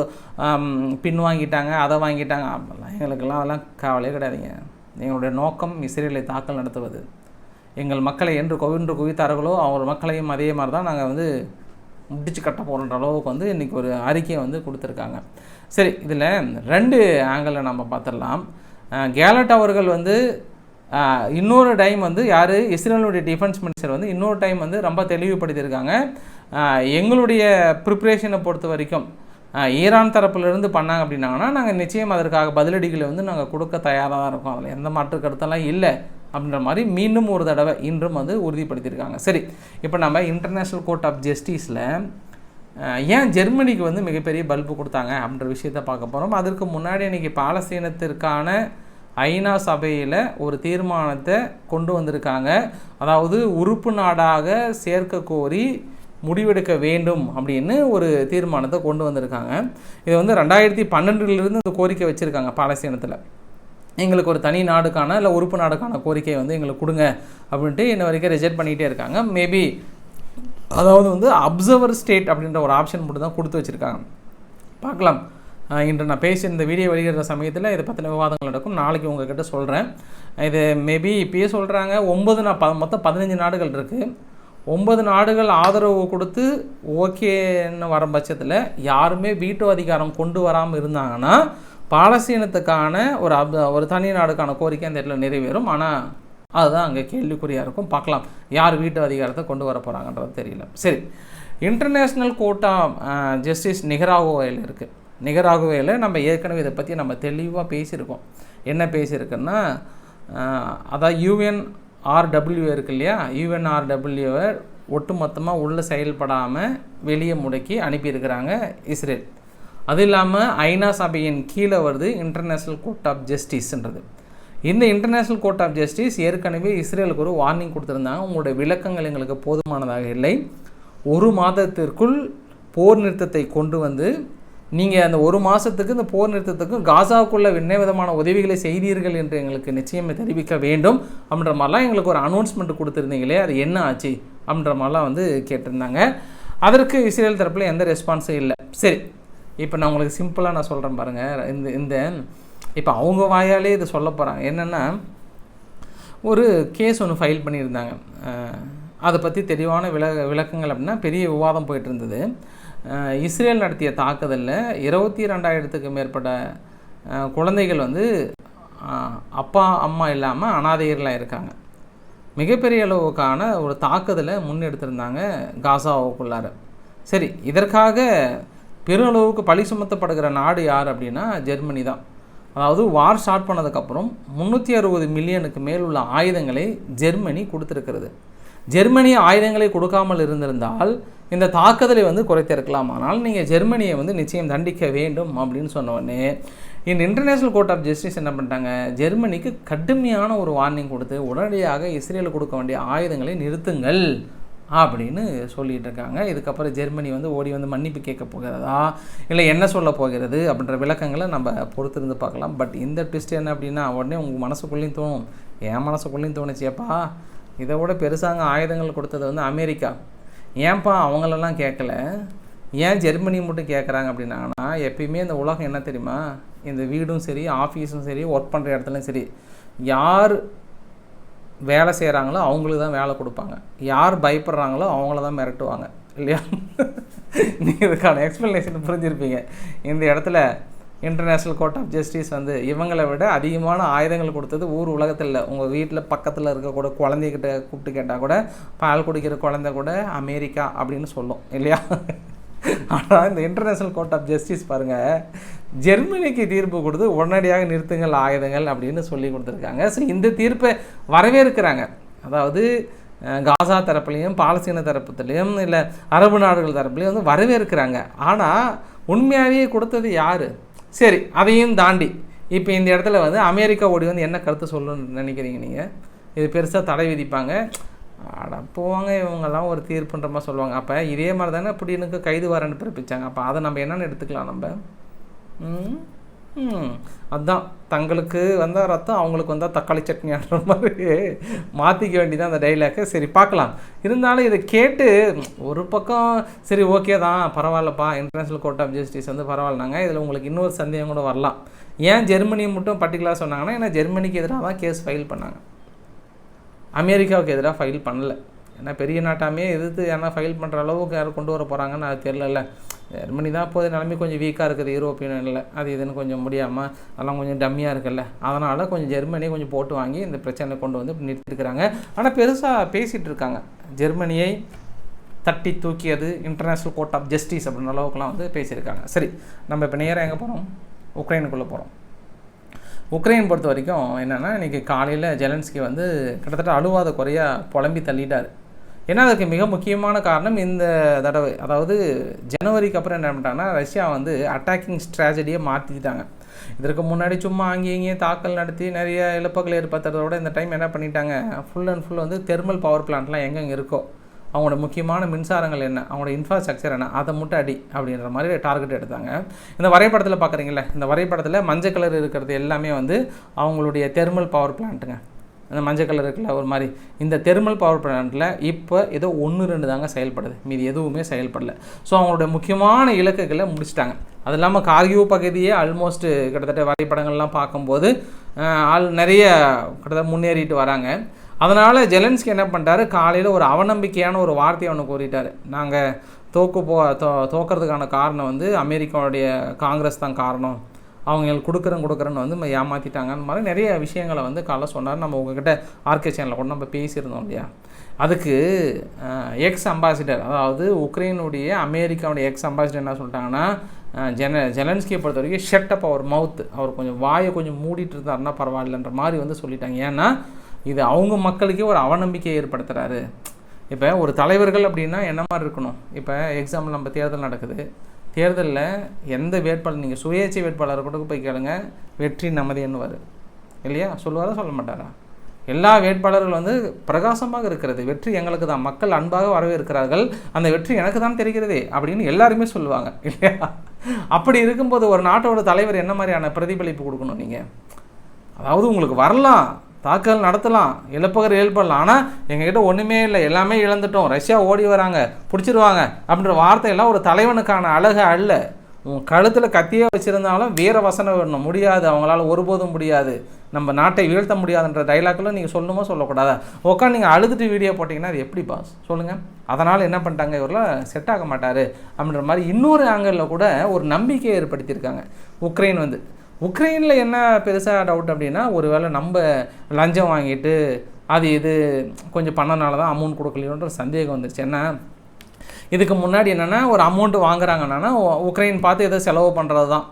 பின் வாங்கிட்டாங்க அதை வாங்கிட்டாங்க அப்படிலாம் எங்களுக்கெல்லாம் அதெல்லாம் கவலையே கிடையாதுங்க. எங்களுடைய நோக்கம் இஸ்ரேலை தாக்கல் நடத்துவது. எங்கள் மக்களை என்று கொவின்று குவித்தார்களோ அவங்க மக்களையும் அதே மாதிரி தான் நாங்கள் வந்து முடிச்சு கட்ட போகிற அளவுக்கு வந்து இன்றைக்கி ஒரு அறிக்கையை வந்து கொடுத்துருக்காங்க. சரி இதில் ரெண்டு ஆங்கிளில் நம்ம பார்த்துடலாம். கேலட் அவர்கள் வந்து இன்னொரு டைம் வந்து யார்? இஸ்ரேலுடைய டிஃபென்ஸ் மினிஸ்டர் வந்து இன்னொரு டைம் வந்து ரொம்ப தெளிவுபடுத்தியிருக்காங்க. எங்களுடைய ப்ரிப்ரேஷனை பொறுத்த வரைக்கும் ஈரான் தரப்புலேருந்து பண்ணாங்க அப்படின்னாங்கன்னா நாங்கள் நிச்சயம் அதற்காக பதிலடிகளை வந்து நாங்கள் கொடுக்க தயாராக தான் இருக்கோம். அதில் எந்த மாற்று கருத்தெல்லாம் இல்லை அப்படின்ற மாதிரி மீண்டும் ஒரு தடவை இன்றும் வந்து உறுதிப்படுத்தியிருக்காங்க. சரி இப்போ நம்ம இன்டர்நேஷ்னல் கோர்ட் ஆஃப் ஜஸ்டிஸில் ஏன் ஜெர்மனிக்கு வந்து மிகப்பெரிய பல்பு கொடுத்தாங்க அப்படின்ற விஷயத்த பார்க்க போகிறோம் அதற்கு முன்னாடி இன்றைக்கி பாலஸ்தீனத்திற்கான ஐநா சபையில் ஒரு தீர்மானத்தை கொண்டு வந்திருக்காங்க. அதாவது உறுப்பு நாடாக சேர்க்க கோரி முடிவெடுக்க வேண்டும் அப்படின்னு ஒரு தீர்மானத்தை கொண்டு வந்திருக்காங்க. இது வந்து ரெண்டாயிரத்தி பன்னெண்டுலேருந்து இந்த கோரிக்கை வச்சுருக்காங்க பாலஸ்தீனத்தில். எங்களுக்கு ஒரு தனி நாடுக்கான இல்லை உறுப்பு நாடுக்கான கோரிக்கையை வந்து எங்களுக்கு கொடுங்க அப்படின்ட்டு இன்ன வரைக்கும் ரிஜெக்ட் பண்ணிகிட்டே இருக்காங்க. மேபி அதாவது வந்து அப்சர்வர் ஸ்டேட் அப்படின்ற ஒரு ஆப்ஷன் மட்டும் தான் கொடுத்து வச்சுருக்காங்க. பார்க்கலாம். இன்று நான் பேசி இந்த வீடியோ வெளியிடுற சமயத்தில் இதை பற்றின விவாதங்கள் நடக்கும். நாளைக்கு உங்ககிட்ட சொல்கிறேன் இது மேபி இப்பயே சொல்கிறாங்க ஒம்பது நான் ப மொத்தம் பதினஞ்சு நாடுகள் இருக்குது ஒன்பது நாடுகள் ஆதரவு கொடுத்து ஓகேன்னு வர பட்சத்தில் யாருமே வீட்டு அதிகாரம் கொண்டு வராமல் இருந்தாங்கன்னா பாலஸ்தீனத்துக்கான ஒரு அப் ஒரு தனி நாடுக்கான கோரிக்கை அந்த இடத்துல நிறைவேறும். ஆனால் அதுதான் அங்கே கேள்விக்குறியாக இருக்கும். பார்க்கலாம். யார் வீட்டு அதிகாரத்தை கொண்டு வர போகிறாங்கன்றது தெரியல. சரி. இன்டர்நேஷ்னல் கோர்ட் ஆஃப் ஜஸ்டிஸ் நிகராகோவையில் இருக்குது நிகராகவேல நம்ம ஏற்கனவே இதை பற்றி நம்ம தெளிவாக பேசியிருக்கோம். என்ன பேசியிருக்குன்னா அதான் யூஎன் ஆர்டபிள்யூ இருக்கு இல்லையா? யூஎன்ஆர்டபிள்யூவை ஒட்டுமொத்தமாக உள்ளே செயல்படாமல் வெளியே முடக்கி அனுப்பியிருக்கிறாங்க இஸ்ரேல். அது இல்லாமல் ஐநா சபையின் கீழே வருது இன்டர்நேஷ்னல் கோர்ட் ஆஃப் ஜஸ்டிஸ்ன்றது இந்த இன்டர்நேஷ்னல் கோர்ட் ஆஃப் ஜஸ்டிஸ் ஏற்கனவே இஸ்ரேலுக்கு ஒரு வார்னிங் கொடுத்துருந்தாங்க. உங்களுடைய விளக்கங்கள் எங்களுக்கு போதுமானதாக இல்லை. ஒரு மாதத்திற்குள் போர் நிறுத்தத்தை கொண்டு வந்து நீங்கள் அந்த ஒரு மாதத்துக்கு இந்த போர் நிறுத்தத்துக்கும் காசாவுக்குள்ள என்ன விதமான உதவிகளை செய்தீர்கள் என்று எங்களுக்கு நிச்சயம் தெரிவிக்க வேண்டும் அப்படின்ற மாதிரிலாம் எங்களுக்கு ஒரு அனௌன்ஸ்மெண்ட் கொடுத்துருந்தீங்களே அது என்ன ஆச்சு அப்படின்ற மாதிரிலாம் வந்து கேட்டிருந்தாங்க. அதற்கு இஸ்ரேல் தரப்பில் எந்த ரெஸ்பான்ஸும் இல்லை. சரி இப்போ நான் உங்களுக்கு சிம்பிளாக நான் சொல்கிறேன் பாருங்கள் இந்த இந்த இப்போ அவங்க வாயாலே இது சொல்ல போகிறாங்க என்னென்னா ஒரு கேஸ் ஒன்று ஃபைல் பண்ணியிருந்தாங்க. அதை பற்றி தெளிவான விள விளக்கங்கள் அப்படின்னா பெரிய விவாதம் போயிட்டு இருந்தது. இஸ்ரேல் நடத்திய தாக்குதலில் இருபத்தி ரெண்டாயிரத்துக்கு மேற்பட்ட குழந்தைகள் வந்து அப்பா அம்மா இல்லாமல் அனாதையர்களாக இருக்காங்க. மிகப்பெரிய அளவுக்கான ஒரு தாக்குதலை முன்னெடுத்திருந்தாங்க காசாவுக்குள்ளார. சரி இதற்காக பெருளவுக்கு பழி சுமத்தப்படுகிற நாடு யார் அப்படின்னா ஜெர்மனி தான். அதாவது வார் ஸ்டார்ட் பண்ணதுக்கப்புறம் முந்நூற்றி அறுபது மில்லியனுக்கு மேல் உள்ள ஆயுதங்களை ஜெர்மனி கொடுத்துருக்கிறது. ஜெர்மனி ஆயுதங்களை கொடுக்காமல் இருந்திருந்தால் இந்த தாக்குதலை வந்து குறைத்திருக்கலாம். ஆனால் நீங்கள் ஜெர்மனியை வந்து நிச்சயம் தண்டிக்க வேண்டும் அப்படின்னு சொன்னோடனே இந்த இன்டர்நேஷ்னல் கோர்ட் ஆஃப் ஜஸ்டிஸ் என்ன பண்ணிட்டாங்க? ஜெர்மனிக்கு கடுமையான ஒரு வார்னிங் கொடுத்து உடனடியாக இஸ்ரேலுக்கு கொடுக்க வேண்டிய ஆயுதங்களை நிறுத்துங்கள் அப்படின்னு சொல்லிட்டு இருக்காங்க. இதுக்கப்புறம் ஜெர்மனி வந்து ஓடி வந்து மன்னிப்பு கேட்க போகிறதா? இல்லை என்ன சொல்ல போகிறது அப்படின்ற விளக்கங்களை நம்ம பொறுத்திருந்து பார்க்கலாம். பட் இந்த ட்விஸ்ட் என்ன அப்படின்னா உடனே உங்கள் மனசுக்குள்ளேயும் தோணும். என் மனசுக்குள்ளேயும் தோணுச்சேப்பா இதை விட பெருசாங்க ஆயுதங்கள் கொடுத்தது வந்து அமெரிக்கா. ஏன்பா அவங்களெல்லாம் கேட்கல? ஏன் ஜெர்மனி மட்டும் கேட்குறாங்க அப்படின்னா எப்பயுமே இந்த உலகம் என்ன தெரியுமா? இந்த வீடும் சரி ஆஃபீஸும் சரி ஒர்க் பண்ணுற இடத்துலையும் சரி யார் வேலை செய்கிறாங்களோ அவங்களுக்கு தான் வேலை கொடுப்பாங்க. யார் பயப்படுறாங்களோ அவங்கள தான் மிரட்டுவாங்க. இல்லையா? நீங்கள் இதுக்கான எக்ஸ்ப்ளனேஷன் புரிஞ்சிருப்பீங்க. இந்த இடத்துல இன்டர்நேஷ்னல் கோர்ட் ஆஃப் ஜஸ்டிஸ் வந்து இவங்களை விட அதிகமான ஆயுதங்கள் கொடுத்தது ஊர் உலகத்தில் இல்லை. உங்கள் வீட்டில் பக்கத்தில் இருக்கக்கூட குழந்தைகிட்ட கூப்பிட்டு கேட்டால் கூட பால் குடிக்கிற குழந்தை கூட அமெரிக்கா அப்படின்னு சொல்லும். இல்லையா? ஆனால் இந்த இன்டர்நேஷ்னல் கோர்ட் ஆஃப் ஜஸ்டிஸ் பாருங்கள் ஜெர்மனிக்கு தீர்ப்பு கொடுத்து உடனடியாக நிறுத்துங்கள் ஆயுதங்கள் அப்படின்னு சொல்லி கொடுத்துருக்காங்க. ஸோ இந்த தீர்ப்பை வரவேற்கிறாங்க. அதாவது காசா தரப்புலையும் பாலஸ்தீன தரப்புலையும் இல்லை அரபு நாடுகள் தரப்புலையும் வந்து வரவேற்கிறாங்க. ஆனால் உண்மையாகவே கொடுத்தது யார்? சரி அதையும் தாண்டி இப்போ இந்த இடத்துல வந்து அமெரிக்கா ஓடி வந்து என்ன கருத்து சொல்லணும்னு நினைக்கிறீங்க நீங்கள் இது பெருசாக தடை விதிப்பாங்க. அட போவாங்க இவங்கெல்லாம் ஒரு தீர்ப்புன்ற மாதிரி சொல்லுவாங்க. அப்போ இதே மாதிரி தானே புடினுக்கு கைது வரன்னு பிறப்பிச்சாங்க. அப்போ அதை நம்ம என்னென்னு எடுத்துக்கலாம் நம்ம? அதுதான் அதான். தங்களுக்கு வந்தால் ரத்தம் அவங்களுக்கு வந்தால் தக்காளி சட்னின்ற மாதிரி மாற்றிக்க வேண்டியதான் அந்த டைலாக சரி பார்க்கலாம். இருந்தாலும் இதை கேட்டு ஒரு பக்கம் சரி ஓகே தான் பரவாயில்லப்பா இன்டர்நேஷ்னல் கோர்ட் ஆஃப் ஜஸ்டிஸ் வந்து பரவாயில்லனாங்க. இதில் உங்களுக்கு இன்னொரு சந்தேகம் கூட வரலாம். ஏன் ஜெர்மனி மட்டும் பர்டிகுலராக சொன்னாங்கன்னா ஏன்னா ஜெர்மனிக்கு எதிராக தான் கேஸ் ஃபைல் பண்ணாங்க. அமெரிக்காவுக்கு எதிராக ஃபைல் பண்ணலை. ஏன்னா பெரிய நாட்டாமே எதிர்த்து ஏன்னா ஃபைல் பண்ணுற அளவுக்கு யாரும் கொண்டு வர போகிறாங்கன்னு அது தெரிலல்ல ஜெர்மனி தான் இப்போது நிலைமை கொஞ்சம் வீக்காக இருக்குது யூரோப்பியன் யூனியனில் அது இதுன்னு கொஞ்சம் முடியாமல் அதெல்லாம் கொஞ்சம் டம்மியாக இருக்குல்ல. அதனால் கொஞ்சம் ஜெர்மனியை கொஞ்சம் போட்டு வாங்கி இந்த பிரச்சனை கொண்டு வந்து நிறுத்திருக்கிறாங்க. ஆனால் பெருசாக பேசிகிட்டு இருக்காங்க. ஜெர்மனியை தட்டி தூக்கியது இன்டர்நேஷ்னல் கோர்ட் ஆஃப் ஜஸ்டிஸ் அப்படின்ற அளவுக்குலாம் வந்து பேசியிருக்காங்க. சரி நம்ம இப்போ நேராக எங்கே போகிறோம் உக்ரைனுக்குள்ளே போகிறோம் உக்ரைன் பொறுத்த வரைக்கும் என்னென்னா இன்றைக்கி காலையில் ஜெலன்ஸ்கி வந்து கிட்டத்தட்ட அழுவாத குறையாக புலம்பி தள்ளிட்டார். ஏன்னா அதுக்கு மிக முக்கியமான காரணம் இந்த தடவை அதாவது ஜனவரிக்கு அப்புறம் என்ன பண்ணிட்டாங்கன்னா ரஷ்யா வந்து அட்டாக்கிங் ஸ்ட்ராட்டஜியை மாற்றிட்டாங்க இதற்கு முன்னாடி சும்மா அங்கேயும் இங்கேயும் தாக்கல் நடத்தி நிறைய இழப்புகள் ஏற்படுத்துறதோட இந்த டைம் என்ன பண்ணிட்டாங்க? ஃபுல் அண்ட் ஃபுல் வந்து தெர்மல் பவர் பிளான்ட்லாம் எங்கெங்கே இருக்கோ அவங்களோட முக்கியமான மின்சாரங்கள் என்ன அவங்களோட இன்ஃப்ராஸ்ட்ரக்சர் என்ன அதை மட்டும் அடி அப்படின்ற மாதிரி டார்கெட் எடுத்தாங்க. இந்த வரைபடத்தில் பார்க்குறீங்களே இந்த வரைபடத்தில் மஞ்சள் கலர் இருக்கிறது எல்லாமே வந்து அவங்களுடைய தெர்மல் பவர் பிளான்ட்டுங்க அந்த மஞ்சள் கலர் இருக்குல்ல ஒரு மாதிரி. இந்த தெர்மல் பவர் பிளான்ட்டில் இப்போ ஏதோ ஒன்று ரெண்டு தாங்க செயல்படுது. மீதி எதுவுமே செயல்படல. ஸோ அவங்களுடைய முக்கியமான இலக்குகளை முடிச்சிட்டாங்க. அது இல்லாமல் கார்கியூ பகுதியே ஆல்மோஸ்ட் கிட்டத்தட்ட வரைபடங்கள்லாம் பார்க்கும்போது ஆள் நிறைய கிட்டத்தட்ட முன்னேறிட்டு வராங்க. அதனால் ஜெலன்ஸ்கி என்ன பண்ணிட்டாரு? காலையில் ஒரு அவநம்பிக்கையான ஒரு வார்த்தையை ஒன்று கூறிட்டார். நாங்கள் தோக்கு போ தோ தோக்கிறதுக்கான காரணம் வந்து அமெரிக்காவுடைய காங்கிரஸ் தான் காரணம். அவங்க எங்களுக்கு கொடுக்குறேன் கொடுக்குறேன்னு வந்து நம்ம ஏமாற்றிட்டாங்கன்னு மாதிரி நிறைய விஷயங்களை வந்து காலைல சொன்னார். நம்ம உங்ககிட்ட ஆர்கே சேனலில் கூட நம்ம பேசியிருந்தோம் இல்லையா? அதுக்கு எக்ஸ் அம்பாசிடர் அதாவது உக்ரைனுடைய அமெரிக்காவுடைய எக்ஸ் அம்பாசிடர் என்ன சொல்லிட்டாங்கன்னா ஜென ஜெலன்ஸ்கியை பொறுத்த வரைக்கும் ஷெட்டப் அப் அவர் மவுத் அவர் கொஞ்சம் வாயை கொஞ்சம் மூடிட்டு இருந்தாருன்னா பரவாயில்லன்ற மாதிரி வந்து சொல்லிட்டாங்க. ஏன்னா இது அவங்க மக்களுக்கே ஒரு அவநம்பிக்கையை ஏற்படுத்துகிறாரு இப்போ ஒரு தலைவர்கள் அப்படின்னா என்ன மாதிரி இருக்கணும்? இப்போ எக்ஸாம்பிள் நம்ம தேர்தல் நடக்குது. தேர்தலில் எந்த வேட்பாளர் நீங்கள் சுயேட்சை வேட்பாளர் கூட போய் கேளுங்க வெற்றி நமதேன்னுவார் இல்லையா? சொல்லுவாரா சொல்ல மாட்டாரா? எல்லா வேட்பாளர்கள் வந்து பிரகாசமாக இருக்கிறது. வெற்றி எங்களுக்கு தான். மக்கள் அன்பாக வரவேற்கிறார்கள். அந்த வெற்றி எனக்கு தான் தெரிகிறதே அப்படின்னு எல்லாருமே சொல்லுவாங்க. இல்லையா? அப்படி இருக்கும்போது ஒரு நாட்டோட தலைவர் என்ன மாதிரியான பிரதிபலிப்பு கொடுக்கணும் நீங்கள் அதாவது உங்களுக்கு வரலாம். தாக்குதல் நடத்தலாம் இழப்பகர் ஏற்படலாம். ஆனால் எங்ககிட்ட ஒன்றுமே இல்லை. எல்லாமே இழந்துட்டோம். ரஷ்யா ஓடி வராங்க. பிடிச்சிருவாங்க. அப்படின்ற வார்த்தையெல்லாம் ஒரு தலைவனுக்கான அழகு அல்ல. உன் கழுத்தில் கத்தியே வச்சுருந்தாலும் வீர வசனம் வேணும். முடியாது. அவங்களால ஒருபோதும் முடியாது. நம்ம நாட்டை வீழ்த்த முடியாதுன்ற டைலாக்கில் நீங்கள் சொல்லணுமோ சொல்லக்கூடாதா? உட்காந்து நீங்கள் அழுதுட்டு வீடியோ போட்டிங்கன்னா அது எப்படி பாஸ் சொல்லுங்கள் அதனால் என்ன பண்ணிட்டாங்க? இவரெலாம் செட் ஆக மாட்டார். அப்படின்ற மாதிரி இன்னொரு ஆங்கிளில் கூட ஒரு நம்பிக்கையை ஏற்படுத்தியிருக்காங்க. உக்ரைன் வந்து உக்ரைனில் என்ன பெருசாக டவுட் அப்படின்னா ஒருவேளை நம்ம லஞ்சம் வாங்கிட்டு அது இது கொஞ்சம் பண்ணனால தான் அமௌண்ட் கொடுக்கலையோன்ற சந்தேகம் வந்துருச்சு. ஏன்னா இதுக்கு முன்னாடி என்னென்னா ஒரு அமௌண்ட் வாங்குறாங்கன்னா உக்ரைன் பார்த்து ஏதோ செலவு பண்ணுறது தான்.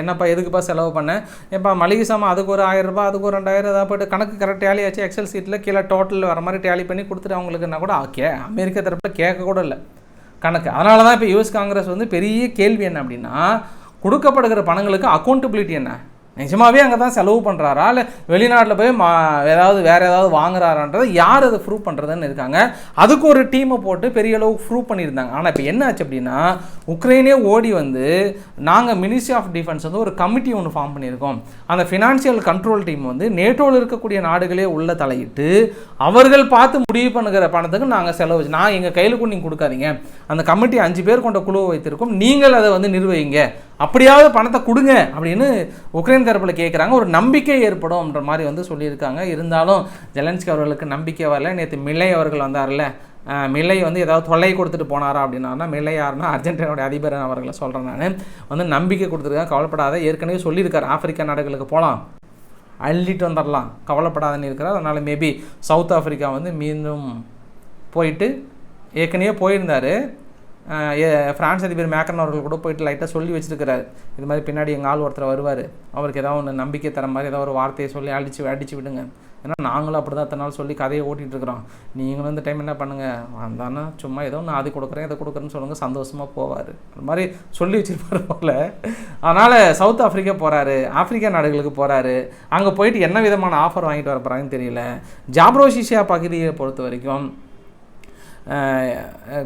என்னப்பா எதுக்குப்பா செலவு பண்ணேன் எப்பா மளிகை சாமான் அதுக்கு ஒரு ஆயிரம் ரூபாய் அதுக்கு ஒரு ரெண்டாயிரம் ஏதாவது போய்ட்டு கணக்கு கரெக்ட் டேலி ஆச்சு எக்ஸல் சீட்டில் கீழே டோட்டல் வர மாதிரி டேலி பண்ணி கொடுத்துட்டு அவங்களுக்குன்னா கூட கே அமெரிக்க தரப்பில் கேட்க கூட இல்லை. கணக்கு. அதனால தான் இப்போ யூஎஸ் காங்கிரஸ் வந்து பெரிய கேள்வி என்ன அப்படின்னா கொடுக்கப்படுகிற பணங்களுக்கு அக்கௌண்டபிலிட்டி என்ன? நிஜமாகவே அங்கே தான் செலவு பண்ணுறாரா இல்லை வெளிநாட்டில் போய் மா ஏதாவது வேறு ஏதாவது வாங்குறாரான்றதை யார் அதை ப்ரூவ் பண்ணுறதுன்னு இருக்காங்க. அதுக்கு ஒரு டீமை போட்டு பெரிய அளவுக்கு ப்ரூவ் பண்ணியிருந்தாங்க. ஆனால் இப்போ என்ன ஆச்சு அப்படின்னா உக்ரைனே ஓடி வந்து நாங்கள் மினிஸ்ட்ரி ஆஃப் டிஃபென்ஸ் வந்து ஒரு கமிட்டி ஒன்று ஃபார்ம் பண்ணியிருக்கோம். அந்த ஃபினான்ஷியல் கண்ட்ரோல் டீம் வந்து நேட்டோவில் இருக்கக்கூடிய நாடுகளே உள்ள தலையிட்டு அவர்கள் பார்த்து முடிவு பண்ணுகிற பணத்துக்கு நாங்கள் செலவு நான் எங்கள் கையில் கூட நீங்கள் கொடுக்காதீங்க. அந்த கமிட்டி அஞ்சு பேர் கொண்ட குழுவை வைத்திருக்கோம். நீங்கள் அதை வந்து நிர்வகிங்க. அப்படியாவது பணத்தை கொடுங்க அப்படின்னு உக்ரைன் தரப்பில் கேட்குறாங்க ஒரு நம்பிக்கை ஏற்படும்ன்ற மாதிரி வந்து சொல்லியிருக்காங்க. இருந்தாலும் ஜெலன்ஸ்கி அவர்களுக்கு நம்பிக்கை வரல. நேற்று மில்லை அவர்கள் வந்தார்ல. மில்லை வந்து ஏதாவது தொல்லை கொடுத்துட்டு போனாரா அப்படின்னா மில்லை யாருன்னா அர்ஜென்டினாவுடைய அதிபர் அவர்களை சொல்கிறேன் நான். வந்து நம்பிக்கை கொடுத்துருக்காங்க. கவலைப்படாத. ஏற்கனவே சொல்லியிருக்கார். ஆப்பிரிக்கா நாடுகளுக்கு போகலாம் அள்ளிட்டு வந்துடலாம் கவலைப்படாதன்னு இருக்கிறார். அதனால் மேபி சவுத் ஆஃப்ரிக்கா வந்து மீண்டும் போயிட்டு ஏற்கனவே போயிருந்தார். ஃப்ரான்ஸ் ஏ- அதிபர் மேக்கன் அவர்கள் கூட போயிட்டு லைட்டாக சொல்லி வச்சிருக்கிறாரு. இது மாதிரி பின்னாடி எங்கள் ஆள் ஒருத்தர் வருவார். அவருக்கு ஏதாவது ஒன்று நம்பிக்கை தர மாதிரி ஏதாவது ஒரு வார்த்தையை சொல்லி அடித்து அடித்து விடுங்க. ஏன்னா நாங்களும் அப்படி தான் இத்தனை நாள் சொல்லி கதையை ஓட்டிகிட்டு இருக்கிறோம். நீங்களும் இந்த டைம் என்ன பண்ணுங்கள் வந்தானா சும்மா ஏதோ ஒன்று அது கொடுக்குறேன் இதை கொடுக்குறேன்னு சொல்லுங்கள் சந்தோஷமாக போவார். அது மாதிரி சொல்லி வச்சிருப்பாரு போல. அதனால் சவுத் ஆஃப்ரிக்கா போகிறாரு ஆப்பிரிக்கா நாடுகளுக்கு போகிறாரு அங்கே போயிட்டு என்ன விதமான ஆஃபர் வாங்கிட்டு வர போகிறாங்கன்னு தெரியல. ஜாப்ரோசிஷியா பகுதியை பொறுத்த வரைக்கும்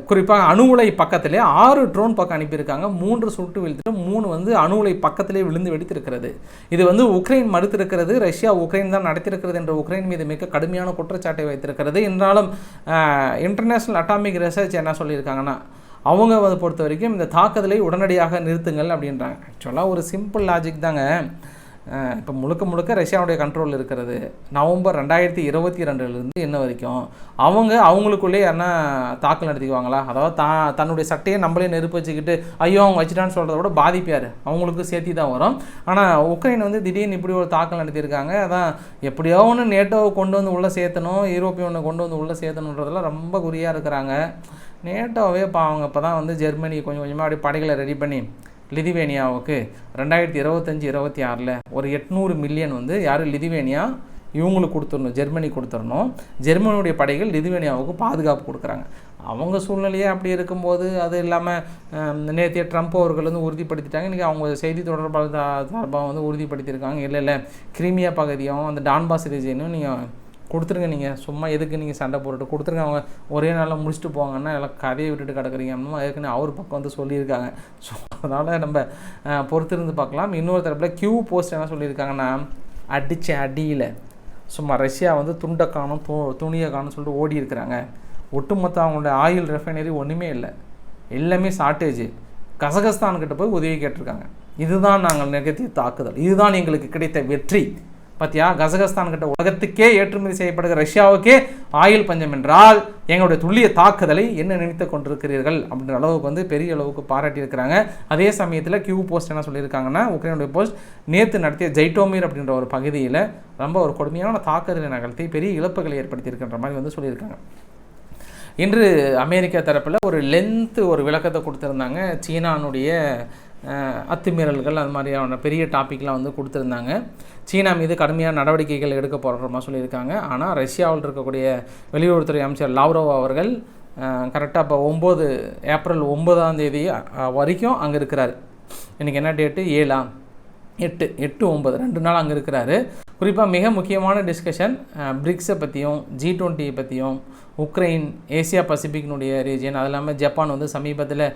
குறிப்பாக அணு உலை பக்கத்திலே ஆறு ட்ரோன் பக்கம் அனுப்பியிருக்காங்க. மூன்று சுட்டு வீழ்த்திட்டு மூணு வந்து அணு உலை பக்கத்திலே விழுந்து வெடித்திருக்கிறது. இது வந்து உக்ரைன் மறுத்திருக்கிறது. ரஷ்யா உக்ரைன் தான் நடத்திருக்கிறது என்ற உக்ரைன் மீது மிக கடுமையான குற்றச்சாட்டை வைத்திருக்கிறது. என்றாலும் இன்டர்நேஷ்னல் அட்டாமிக் ரிசர்ச் என்ன சொல்லியிருக்காங்கன்னா அவங்க அதை பொறுத்த வரைக்கும் இந்த தாக்குதலை உடனடியாக நிறுத்துங்கள் அப்படின்றாங்க. ஆக்சுவலாக ஒரு சிம்பிள் லாஜிக் தாங்க. இப்போ முழுக்க முழுக்க ரஷ்யாவுடைய கண்ட்ரோல் இருக்கிறது. நவம்பர் ரெண்டாயிரத்தி இருபத்தி ரெண்டுலேருந்து இன்ன வரைக்கும் அவங்க அவங்களுக்குள்ளே என்ன தாக்கல் நடத்திக்குவாங்களா? அதாவது தா தன்னுடைய சட்டையை நம்மளே நெருப்பு வச்சுக்கிட்டு ஐயோ அவங்க வச்சுட்டான்னு சொல்கிறத விட பாதிப்பார் அவங்களுக்கு சேர்த்தி தான் வரும். ஆனால் உக்ரைன் வந்து திடீர்னு இப்படி ஒரு தாக்கல் நடத்தியிருக்காங்க. அதான் எப்படியோ ஒன்று நேட்டோவை கொண்டு வந்து உள்ளே சேர்த்தணும் யூரோப்பியனை கொண்டு வந்து உள்ளே சேர்த்தணுன்றதெல்லாம் ரொம்ப குறியாக இருக்கிறாங்க. நேட்டோவே இப்போ அவங்க இப்போ தான் வந்து ஜெர்மனி கொஞ்சம் கொஞ்சமாக அப்படியே படைகளை ரெடி பண்ணி லிதுவேனியாவுக்கு ரெண்டாயிரத்தி இருபத்தஞ்சி இருபத்தி ஆறில் ஒரு எட்நூறு மில்லியன் வந்து யார் லிதுவேனியா? இவங்களுக்கு கொடுத்துடணும் ஜெர்மனி கொடுத்துடணும். ஜெர்மனியுடைய படைகள் லிதுவேனியாவுக்கு பாதுகாப்பு கொடுக்குறாங்க. அவங்க சூழ்நிலையே அப்படி இருக்கும்போது அது இல்லாமல் நேற்றைய ட்ரம்ப் அவர்கள் வந்து உறுதிப்படுத்திட்டாங்க. இன்றைக்கி அவங்க செய்தி தொடர்பாளர் சார்பாக வந்து உறுதிப்படுத்தியிருக்காங்க. இல்லை இல்லை கிரீமியா பகுதியும் அந்த டான்பாஸ் ரீஜனும் நீங்கள் கொடுத்துருங்க நீங்கள் சும்மா எதுக்கு நீங்கள் சண்டை போட்டுட்டு கொடுத்துருங்க. அவங்க ஒரே நாளில் முடிச்சுட்டு போங்கன்னா எல்லாம் கதையை விட்டுட்டு கிடக்குறீங்க. அப்படின்னு ஏற்கனவே அவர் பக்கம் வந்து சொல்லியிருக்காங்க. ஸோ அதனால் நம்ம பொறுத்திருந்து பார்க்கலாம். இன்னொரு தரப்பில் கியூ போஸ்ட் என்ன சொல்லியிருக்காங்கன்னா அடித்த அடியில் சும்மா ரஷ்யா வந்து துண்டை காணும் து துணியை காணும் சொல்லிட்டு ஓடி இருக்கிறாங்க. ஒட்டுமொத்த அவங்களோட ஆயில் ரெஃபைனரி ஒன்றுமே இல்லை. எல்லாமே ஷார்ட்டேஜ் கசகஸ்தான்கிட்ட போய் உதவி கேட்டிருக்காங்க. இதுதான் நாங்கள் நிகழ்த்திய தாக்குதல். இதுதான் எங்களுக்கு கிடைத்த வெற்றி. பார்த்தியா கசகஸ்தான் கிட்ட உலகத்துக்கே ஏற்றுமதி செய்யப்படுகிற ரஷ்யாவுக்கே ஆயில் பஞ்சம் என்றால் எங்களுடைய துல்லிய தாக்குதலை என்ன நினைத்து கொண்டிருக்கிறீர்கள் அப்படின்ற அளவுக்கு வந்து பெரிய அளவுக்கு பாராட்டியிருக்கிறாங்க. அதே சமயத்தில் கியூ போஸ்ட் என்ன சொல்லியிருக்காங்கன்னா உக்ரைனுடைய போஸ்ட் நேற்று நடத்திய ஜெய்டோமீர் அப்படின்ற ஒரு பகுதியில் ரொம்ப ஒரு கொடுமையான தாக்குதலை நகர்த்தி பெரிய இழப்புகளை ஏற்படுத்தியிருக்கின்ற மாதிரி வந்து சொல்லியிருக்காங்க. இன்று அமெரிக்கா தரப்பில் ஒரு லென்த்து ஒரு விளக்கத்தை கொடுத்துருந்தாங்க. சீனானுடைய அத்துமீறல்கள் அது மாதிரியான பெரிய டாப்பிக்லாம் வந்து கொடுத்துருந்தாங்க. சீனா மீது கடுமையான நடவடிக்கைகள் எடுக்க போகிறோமா சொல்லியிருக்காங்க. ஆனால் ரஷ்யாவில் இருக்கக்கூடிய வெளியுறவுத்துறை அமைச்சர் லாவ்ரோவ் அவர்கள் கரெக்டாக இப்போ ஒம்பது ஏப்ரல் ஒம்பதாம் தேதி வரைக்கும் அங்கே இருக்கிறார். இன்றைக்கி என்ன டேட்டு ஏழாம் எட்டு எட்டு ஒன்பது ரெண்டு நாள் அங்கே இருக்கிறாரு. குறிப்பாக மிக முக்கியமான டிஸ்கஷன் பிரிக்ஸை பற்றியும் ஜி டுவெண்ட்டியை பற்றியும் உக்ரைன் ஏசியா பசிபிக்னுடைய ரீஜியன் அது இல்லாமல் ஜப்பான் வந்து சமீபத்தில்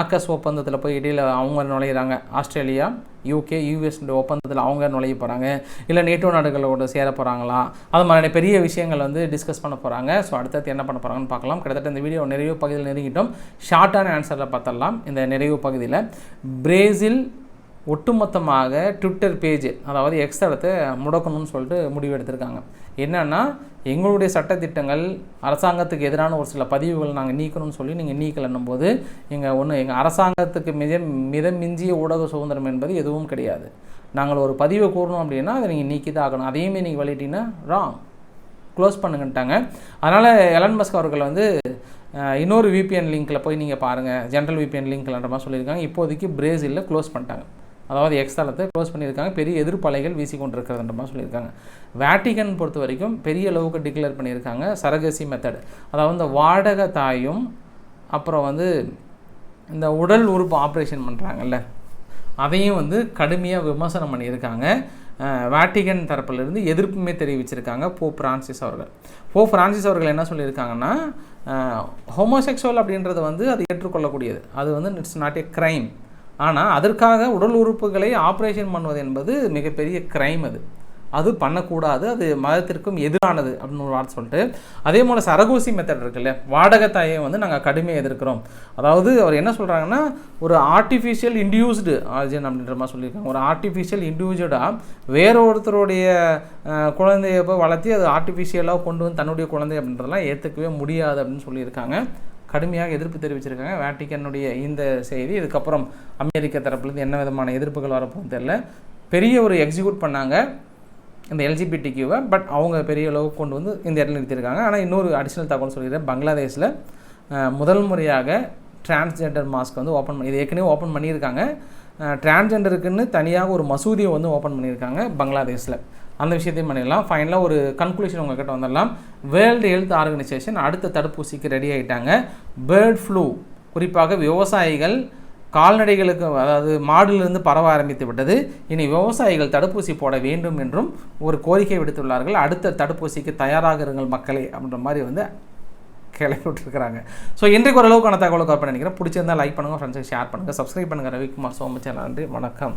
ஆக்கஸ் ஒப்பந்தத்தில் போய் இடையில் அவங்க நுழையிறாங்க. ஆஸ்திரேலியா யூகே யூஎஸ் ஒப்பந்தத்தில் அவங்க நுழைய போகிறாங்க இல்லை நேட்டோ நாடுகளோட சேர போகிறாங்களா அது மாதிரியான பெரிய விஷயங்கள் வந்து டிஸ்கஸ் பண்ண போகிறாங்க ஸோ அடுத்தது என்ன பண்ண போகிறாங்கன்னு பார்க்கலாம். கிட்டத்தட்ட இந்த வீடியோ நிறைவு பகுதியில் நெருங்கிட்டோம். ஷார்ட்டான ஆன்சரில் பார்த்துடலாம். இந்த நிறைவு பகுதியில். பிரேசில் ஒட்டுமொத்தமாக ட்விட்டர் பேஜ் அதாவது எக்ஸ் தளத்தை முடக்கணும்னு சொல்லிட்டு முடிவு எடுத்திருக்காங்க. என்னன்னா எங்களுடைய சட்டத்திட்டங்கள் அரசாங்கத்துக்கு எதிரான ஒரு சில பதிவுகள் நாங்கள் நீக்கணும்னு சொல்லி நீங்கள் நீக்கலன்னும் போது எங்கள் ஒன்று எங்கள் அரசாங்கத்துக்கு மிக மித மிஞ்சிய ஊடக சுதந்திரம் என்பது எதுவும் கிடையாது. நாங்கள் ஒரு பதிவை கூறணும் அப்படின்னா அதை நீங்கள் நீக்கி தான் ஆகணும். அதையுமே நீங்கள் வெளியிட்டீங்கன்னா ராங் க்ளோஸ் பண்ணுங்கன்ட்டாங்க. அதனால் எலன் மஸ்க் அவர்கள் வந்து இன்னொரு விபிஎன் லிங்க்கில் போய் நீங்கள் பாருங்கள் ஜென்ரல் விபிஎன் லிங்க்லன்ற மாதிரி சொல்லியிருக்காங்க. இப்போதைக்கு பிரேசிலில் க்ளோஸ் பண்ணிட்டாங்க. அதாவது எக்ஸ் தளத்தை க்ளோஸ் பண்ணியிருக்காங்க. பெரிய எதிர்ப்பலைகள் வீசி கொண்டிருக்கிறதுன்ற மாதிரி சொல்லியிருக்காங்க. வேட்டிகன் பொறுத்த வரைக்கும் பெரிய அளவுக்கு டிக்ளேர் பண்ணியிருக்காங்க. சரகசி மெத்தட் அதாவது இந்த வாடகை தாயும் அப்புறம் வந்து இந்த உடல் உறுப்பு ஆப்ரேஷன் பண்ணுறாங்கல்ல அதையும் வந்து கடுமையாக விமர்சனம் பண்ணியிருக்காங்க. வேட்டிகன் தரப்பிலிருந்து எதிர்ப்புமே தெரிவிச்சிருக்காங்க போ பிரான்சிஸ் அவர்கள். போ பிரான்சிஸ் அவர்கள் என்ன சொல்லியிருக்காங்கன்னா ஹோமோசெக்சுவல் அப்படின்றது வந்து அது ஏற்றுக்கொள்ளக்கூடியது. அது வந்து இட்ஸ் நாட் ஏ க்ரைம் ஆனால் அதற்காக உடல் உறுப்புகளை ஆப்ரேஷன் பண்ணுவது என்பது மிகப்பெரிய க்ரைம் அது. அது பண்ணக்கூடாது அது மதத்திற்கும் எதிரானது அப்படின்னு ஒரு வார்த்தை சொல்லிட்டு அதே போல் சரகோசி மெத்தட் இருக்குல்ல வாடகத்தாயை வந்து நாங்கள் கடுமையாக எதிர்க்கிறோம். அதாவது அவர் என்ன சொல்கிறாங்கன்னா ஒரு ஆர்டிஃபிஷியல் இன்டியூஸ்டு ஆர்ஜன் அப்படின்ற மாதிரி சொல்லியிருக்காங்க. ஒரு ஆர்டிஃபிஷியல் இன்டியூஸ்டாக வேற ஒருத்தருடைய குழந்தையை குழந்தைய போய் வளர்த்தி அது ஆர்டிஃபிஷியலாக கொண்டு வந்து தன்னுடைய குழந்தை அப்படின்றதெல்லாம் ஏற்றுக்கவே முடியாது அப்படின்னு சொல்லியிருக்காங்க. கடுமையாக எதிர்ப்பு தெரிவிச்சிருக்காங்க. வேட்டிக்கனுடைய இந்த செய்தி இதுக்கப்புறம் அமெரிக்க தரப்புலேருந்து என்ன விதமான எதிர்ப்புகள் வரப்போகுது தெரில பெரிய ஒரு எக்ஸிக்யூட் பண்ணாங்க இந்த எல்ஜிபிடி கியூவை பட் அவங்க பெரிய அளவுக்கு கொண்டு வந்து இந்த இடத்துல நிறுத்தியிருக்காங்க. ஆனால் இன்னொரு அடிஷ்னல் தகவல் சொல்லிடுறேன். பங்களாதேஷில் முதல் முறையாக டிரான்ஸ்ஜெண்டர் மாஸ்க் வந்து ஓப்பன் பண்ணி இது ஏற்கனவே ஓப்பன் பண்ணியிருக்காங்க. டிரான்ஸ்ஜெண்டருக்குன்னு தனியாக ஒரு மசூதியை வந்து ஓப்பன் பண்ணியிருக்காங்க பங்களாதேஷில். அந்த விஷயத்தையும் பண்ணிடலாம். ஃபைனலாக ஒரு கன்க்ளூஷன் உங்ககிட்ட வந்துடலாம். வேர்ல்டு ஹெல்த் ஆர்கனைசேஷன் அடுத்த தடுப்பூசிக்கு ரெடி ஆகிட்டாங்க பேர்ட் ஃப்ளூ குறிப்பாக விவசாயிகள் கால்நடைகளுக்கு அதாவது மாடுலிருந்து பரவ ஆரம்பித்து விட்டது. இனி விவசாயிகள் தடுப்பூசி போட வேண்டும் என்றும் ஒரு கோரிக்கை விடுத்துள்ளார்கள். அடுத்த தடுப்பூசிக்கு தயாராக இருங்கள் மக்களே அப்படின்ற மாதிரி வந்து கிளப்பி விட்டுருக்காங்க ஸோ இன்றைக்கு ஓரளவுக்கான தகவலை கவர் பண்ணிக்கிறேன் பிடிச்சிருந்தா லைக் பண்ணுங்கள் ஃப்ரெண்ட்ஸுக்கு ஷேர் பண்ணுங்கள் சப்ஸ்கிரைப் பண்ணுங்கள் ரவிக்குமார் சோமச்சேன் நன்றி வணக்கம்.